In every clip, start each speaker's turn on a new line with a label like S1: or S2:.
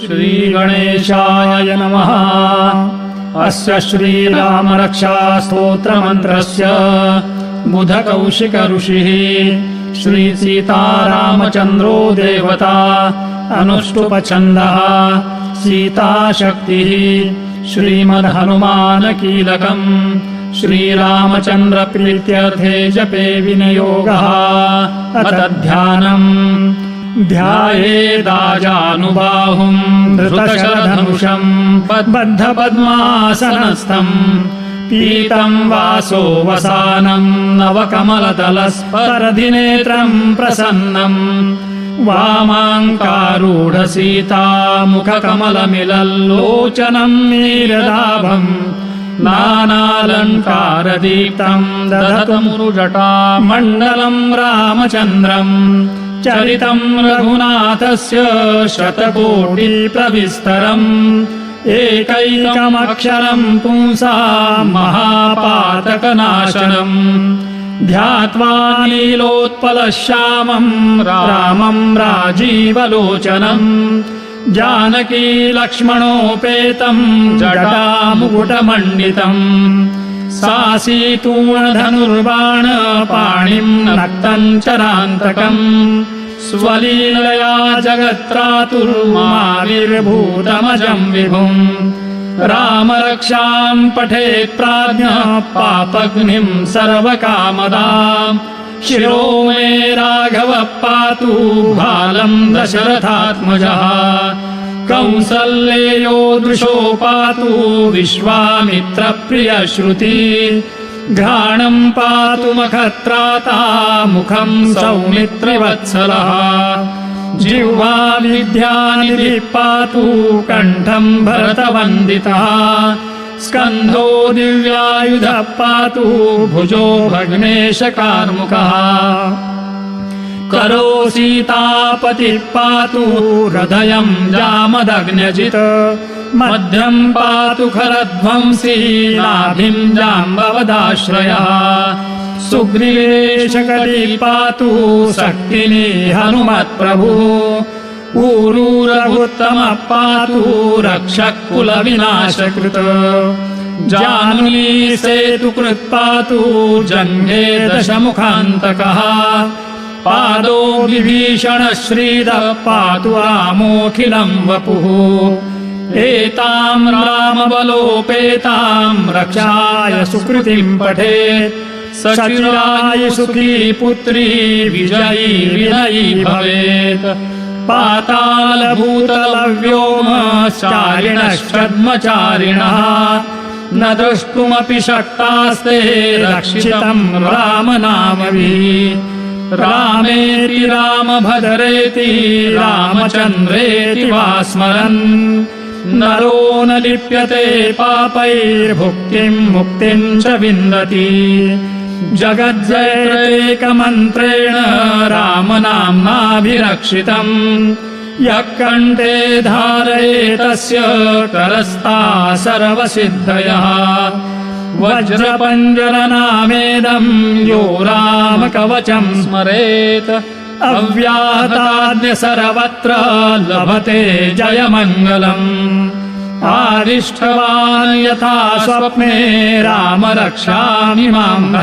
S1: श्रीगणेशाय नमः। अस्य श्रीरामरक्षास्तोत्रमन्त्रस्य बुधकौशिक ऋषिः श्रीसीतारामचन्द्रो देवता अनुष्टुपछन्दः सीताशक्तिः श्रीमद्हनुमानकीलकम् श्रीरामचन्द्रप्रीत्यर्थे जपे विनियोगः अथ ध्यानम्। ध्यायेदाजानुबाहुम् धृतशरधनुषम् बद्धपद्मासनस्थम् पीतम् वासो वसानम् नवकमलतलस्परधिनेत्रम् प्रसन्नम् वामाङ्कारूढ सीता नानालङ्कारदीप्तम् दधतमुरुजटा मण्डलम् रामचन्द्रम् चरितम् रघुनाथस्य शतकोटिप्रविस्तरम् एकैकमक्षरम् पुंसा महापातकनाशनम् ध्यात्वा नीलोत्पलश्यामम् रामम् राजीवलोचनम् जानकी लक्ष्मणोपेतम् जटामुकुटमण्डितम् सासीतूणधनुर्बाण पाणिम् नक्तम् चरान्तकम् स्वलीलया जगत्रातुर्माविर्भूतमजम् विभुम् रामरक्षाम् पठेत् प्राज्ञः पापग्निम् सर्वकामदा। शिरो मे राघवः पातु बालम् दशरथात्मजः कौसल्येयो दृशो पातु विश्वामित्रप्रियश्रुति। घ्राणम् पातु मखत्राता मुखम् सौमित्रिवत्सलः। जिह्वा विद्यानिधिः पातु कण्ठम् भरतवन्दितः। स्कन्धो दिव्यायुधः पातु भुजो भग्नेशकार्मुकः करो सीतापतिः पातु हृदयम् जामदग्न्यजित्। मध्यम् पातु खरध्वंसी नाभिम् जाम्बवदाश्रयः। सुग्रीवेशकली पातु शक्तिनी हनुमत्प्रभुः। ऊरूरघुत्तमः पातु रक्षः कुलविनाशकृत जानुनी सेतुकृत् पातु जङ्गे दशमुखान्तकः पादो विभीषण श्रीदः पातु रामोऽखिलम् वपुः। एताम् रामबलोपेताम् रक्षाय सुकृतिम् पठेत् सचिराय सुखी पुत्री विजयी विनयी भवेत्। पातालभूतलव्योमश्चारिणश्चद्मचारिणः न द्रष्टुमपि शक्तास्ते रक्षितम् रामनामभिः रामेति रामभद्रेति रामचन्द्रेति वा स्मरन् नरो न लिप्यते पापैर्भुक्तिम् मुक्तिम् च विन्दति। जगज्जयैकमन्त्रेण रामनाम्नाभिरक्षितम्। यः कण्ठे धारयेतस्य करस्ता सर्वसिद्धयः वज्रपञ्जरनामेदम् यो रामकवचम् स्मरेत्। अव्याहताद्य सर्वत्र लभते जयमङ्गलम्। आदिष्टवान् यथा स्वप्ने राम रक्षामि माम्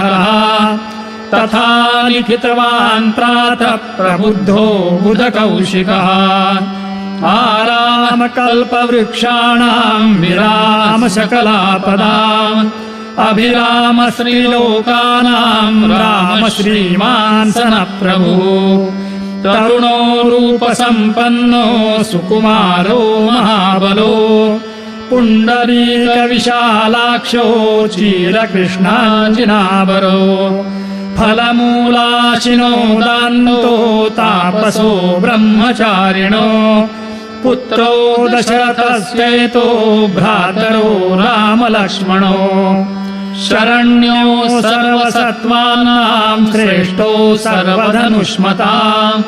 S1: तथा लिखितवान् प्रातः प्रबुद्धो बुधकौशिकः। आरामकल्पवृक्षाणाम् विराम अभिराम श्रीलोकानाम् राम श्रीमान् सनप्रभुः तरुणो रूपसम्पन्नो सुकुमारो महाबलो। पुण्डरीकविशालाक्षो चीरकृष्णाजिनावरो फलमूलाशिनो दान्तो तापसो ब्रह्मचारिणो। पुत्रो दशरथस्येतो भ्रातरो रामलक्ष्मणो शरण्यो सर्वसत्त्वानाम् श्रेष्ठो सर्वधनुष्मताम्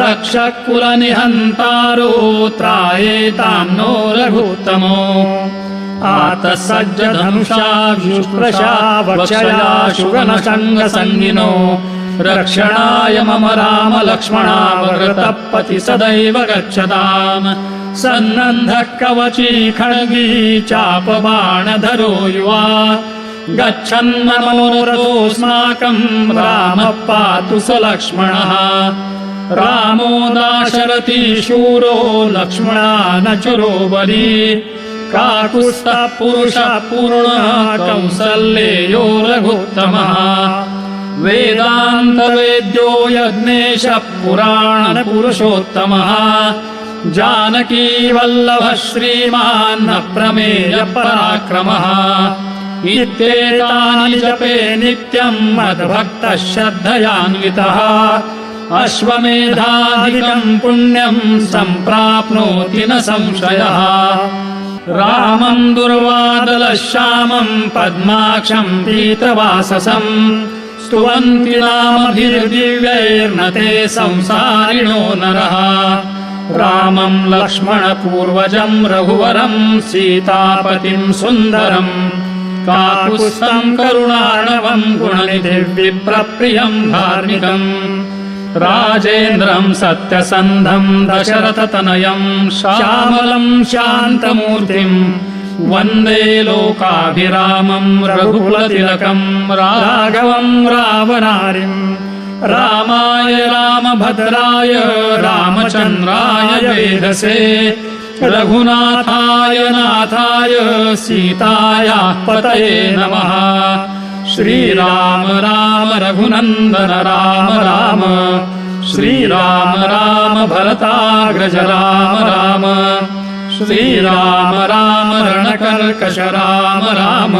S1: रक्षकुलनिहन्तारो त्रायेताम् नो रघुत्तमो। आतः सज्ज धनुषा शुगनसङ्गसङ्गिनो रक्षणाय मम राम लक्ष्मणावृतपति सदैव गच्छताम्। सन्नन्धः कवची खड्गी चापबाणधरो युवा गच्छन्नमोरथोऽस्माकम् रामः पातु स लक्ष्मणः रामो दाशरथी शूरो लक्ष्मणा न चुरो बली। काकुत्स्थः पुरुषः पूर्णः कौसल्येयो रघुत्तमः। वेदान्तवेद्यो यज्ञेशः पुराणपुरुषोत्तमः जानकी वल्लभः श्रीमान् प्रमेय पराक्रमः इत्येतानि जपे नित्यम् मद्भक्तः श्रद्धयान्वितः अश्वमेधादिकम् पुण्यम् सम्प्राप्नोति न संशयः। रामम् दुर्वादलः श्यामम् पद्माक्षम् पीतवाससम् स्तुवन्ति नामभिर्दिव्यैर्न ते संसारिणो नरः। रामम् लक्ष्मणपूर्वजम् रघुवरम् सीतापतिम् सुन्दरम् काकुत्स्थम् करुणार्णवम् गुणनिधिर्विप्रप्रियम् धार्मिकम्। राजेन्द्रम् सत्यसन्धम् दशरथतनयम् श्यामलम् शान्तमूर्तिम्। वन्दे लोकाभिरामम् रघुकुलतिलकम् राघवम् रावणारिम्। रामाय रामभद्राय रामचन्द्राय वेधसे रघुनाथाय नाथाय सीतायाः पतये नमः। श्रीराम राम रघुनन्दन राम राम। श्रीराम राम भरताग्रज राम राम। श्रीराम राम रणकर्कश राम राम।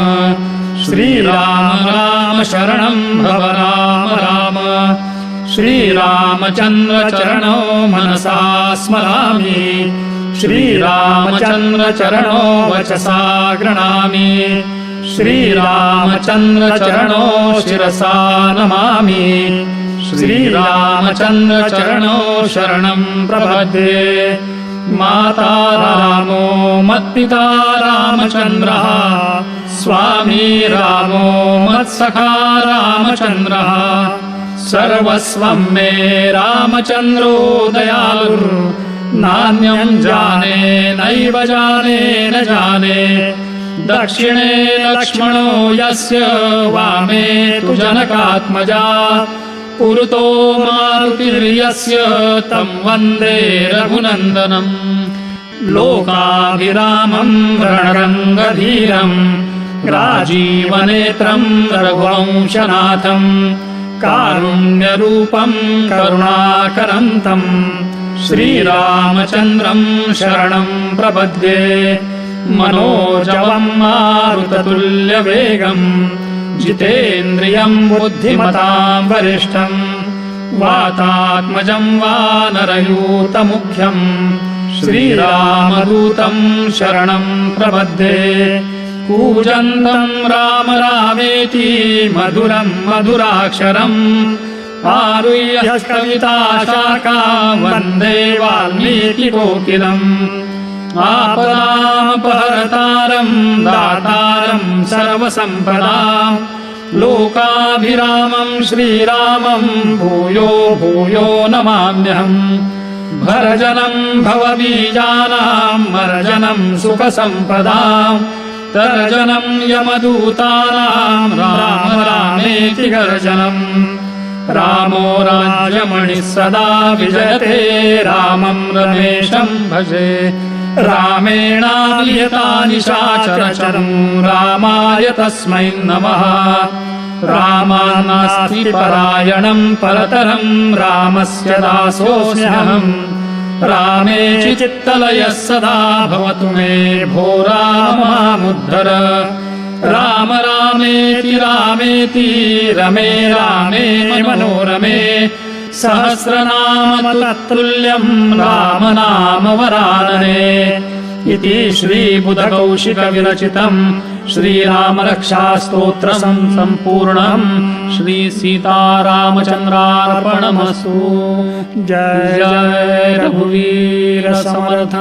S1: श्रीराम राम शरणं भव राम राम। श्रीरामचन्द्रचरणो मनसा स्मरामि। श्रीरामचन्द्र चरणो वचसा गृणामि। श्रीरामचन्द्र चरणो शिरसा नमामि। श्रीरामचन्द्र चरणो शरणम् प्रपद्ये। माता रामो मत्पिता रामचन्द्रः। स्वामी रामो मत्सखा रामचन्द्रः। सर्वस्वम् मे रामचन्द्रो दयालुर् नान्यम् जाने नैव जाने न जाने। दक्षिणे लक्ष्मणो यस्य वामे तु जनकात्मजा पुरुतो मारुतिर्यस्य तम् वन्दे रघुनन्दनम्। लोकाभिरामम् रणरङ्गधीरम् राजीवनेत्रम् रघुवंशनाथम्। कारुण्यरूपम् करुणाकरम् तम् श्रीरामचन्द्रम् शरणम् प्रपद्ये मनोजवम् मारुततुल्यवेगम् जितेन्द्रियम् बुद्धिमताम् वरिष्ठम् वातात्मजम् वानरयूतमुख्यम् श्रीरामदूतम् शरणम् प्रपद्ये कूजन्तम् राम रामेति मधुरम् मधुराक्षरम् आरुह्य कविता शाखा वन्दे वाल्मीकिकोकिलम्। आपदामपहरतारम् दातारम् सर्वसम्पदाम् लोकाभिरामम् श्रीरामम् भूयो भूयो नमाम्यहम्। भरजनम् भवबीजानाम् मर्जनम् सुखसम्पदाम् तर्जनम् यमदूतानाम् राम रामेति गर्जनम् रामो राजमणिः सदा विजयते रामम् रमेशम् भजे। रामेणालियतानि शाचरचरम् रामाय तस्मै नमः। रामान्नास्ति परायणम् परतरम् रामस्य दासोऽस्म्यहम् रामे चित्तलयः सदा भवतु मे भो राम मामुद्धर राम रामेति रामेति रमे रामे मनोरमे सहस्रनाम तत्तुल्यम् राम नाम वरानने इति श्रीबुधकौशिकविरचितम् श्रीरामरक्षास्तोत्रम् सम्पूर्णम् श्रीसीतारामचन्द्रार्पणमस्तु। जय जय रघुवीरसमर्थ।